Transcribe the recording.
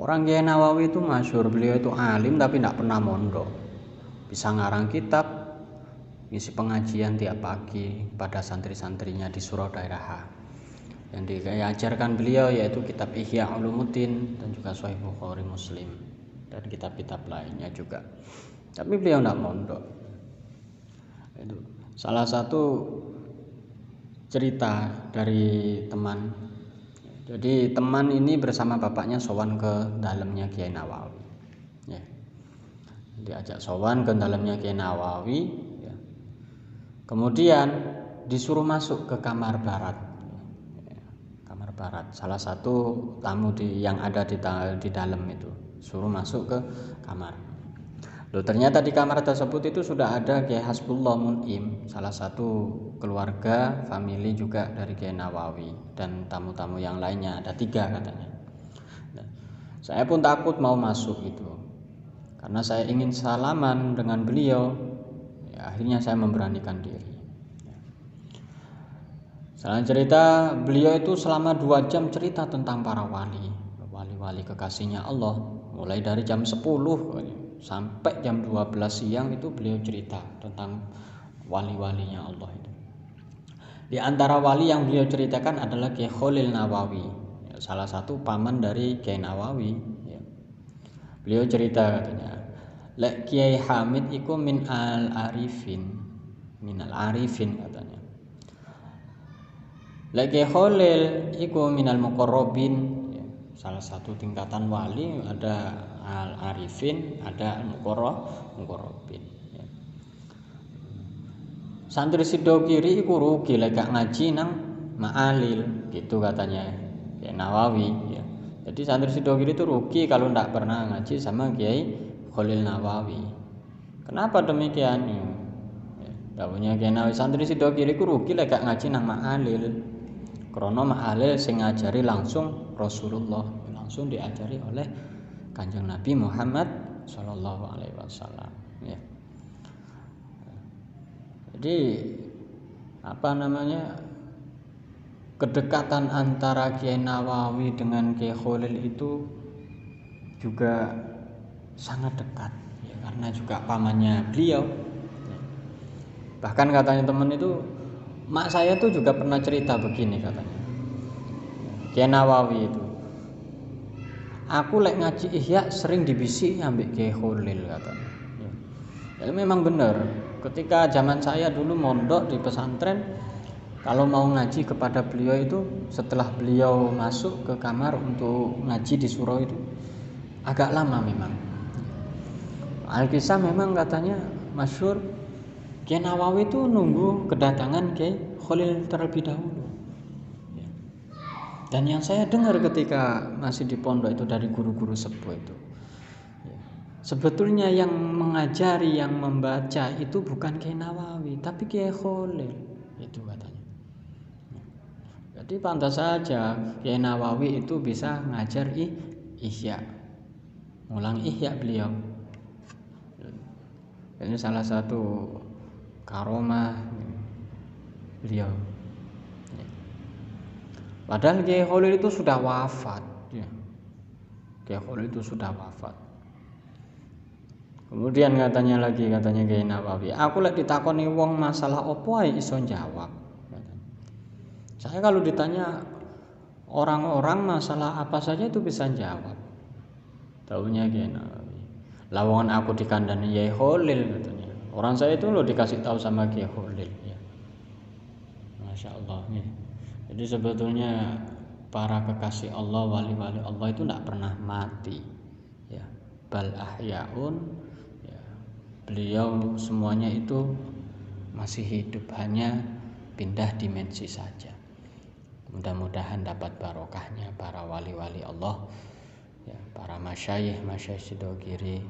orang Kiai Nawawi itu masyur beliau itu alim tapi tidak pernah mondok. Bisa ngarang kitab ngisi pengajian tiap pagi pada santri-santrinya di surau daerah yang diajarkan beliau yaitu kitab Ihya Ulumuddin dan juga Sahih Bukhari Muslim dan kitab-kitab lainnya juga. Tapi beliau tidak mondok. Itu salah satu cerita dari teman jadi teman ini bersama bapaknya sowan ke dalamnya Kiai Nawawi. Ya. Diajak sowan ke dalamnya Kiai Nawawi ya. kemudian disuruh masuk ke kamar barat. Ya. kamar barat. Salah satu tamu di yang ada di, di dalam itu. Suruh masuk ke kamar Loh, ternyata di kamar tersebut itu sudah ada Kiai Hasbullah Mun'im, salah satu keluarga, family juga dari Kiai Nawawi dan tamu-tamu yang lainnya ada tiga katanya. Nah, saya pun takut mau masuk itu, karena saya ingin salaman dengan beliau. Ya, akhirnya saya memberanikan diri. Salah cerita, beliau itu selama dua jam cerita tentang para wali, wali-wali kekasihnya Allah, mulai dari jam 10 sampai jam 12 siang itu beliau cerita tentang wali-walinya Allah itu. Di antara wali yang beliau ceritakan adalah Kiai Khalil Nawawi, salah satu paman dari Kiai Nawawi. Ya. Beliau cerita katanya, Lek Kiai Hamid iku min al arifin, min al arifin katanya. Lek Kiai Khalil iku min al muqarrabin, ya, salah satu tingkatan wali ada al arifin ada mukoro mukorobin ya. santri sido kiri iku rugi lek ngaji nang ma'alil gitu katanya ya Nawawi ya. Jadi santri sido kiri itu rugi kalau ndak pernah ngaji sama Kiai Khalil Nawawi. Kenapa demikian ya? Dawuhnya Kiai Nawawi santri sido kiri ku rugi lek ngaji nang ma'alil. Krono ma'alil sing ngajari langsung Rasulullah langsung diajari oleh Kanjeng Nabi Muhammad Shallallahu Alaihi Wasallam ya. Jadi apa namanya kedekatan antara Kiai Nawawi dengan Kiai Khalil itu juga sangat dekat ya, karena juga pamannya beliau. Bahkan katanya teman itu mak saya tuh juga pernah cerita begini katanya. Kiai Nawawi itu aku lek ngaji ihya sering dibisi ambek Kiai Khalil katanya. Ya. ya memang benar. Ketika zaman saya dulu mondok di pesantren kalau mau ngaji kepada beliau itu setelah beliau masuk ke kamar untuk ngaji di surau itu agak lama memang. Alkisah memang katanya masyur Kiai Nawawi itu nunggu kedatangan Kiai Khalil terlebih dahulu dan yang saya dengar ketika masih di pondok itu dari guru-guru sepuh itu. Ya, sebetulnya yang mengajari yang membaca itu bukan Kiai Nawawi tapi Kiai Khalil itu katanya. Jadi pantas saja Kiai Nawawi itu bisa ngajar ih, ihya. Ngulang ihya beliau. Ini salah satu karomah beliau Padahal Kiai Khalil itu sudah wafat. Ya. Kiai Khalil itu sudah wafat. Kemudian katanya lagi katanya Kiai Nawawi, aku lagi ditakoni wong masalah opo ae iso jawab. Saya kalau ditanya orang-orang masalah apa saja itu bisa jawab. Tahunya Kiai Nawawi. Lawangan aku dikandani Kiai Khalil katanya. Orang saya itu lo dikasih tahu sama Kiai Khalil ya. Masya Allah nih. Jadi sebetulnya para kekasih Allah, wali-wali Allah itu tidak pernah mati. Ya, bal ahyaun. Ya, beliau semuanya itu masih hidup hanya pindah dimensi saja. Mudah-mudahan dapat barokahnya para wali-wali Allah, ya, para masyayikh, masyayikh sidogiri,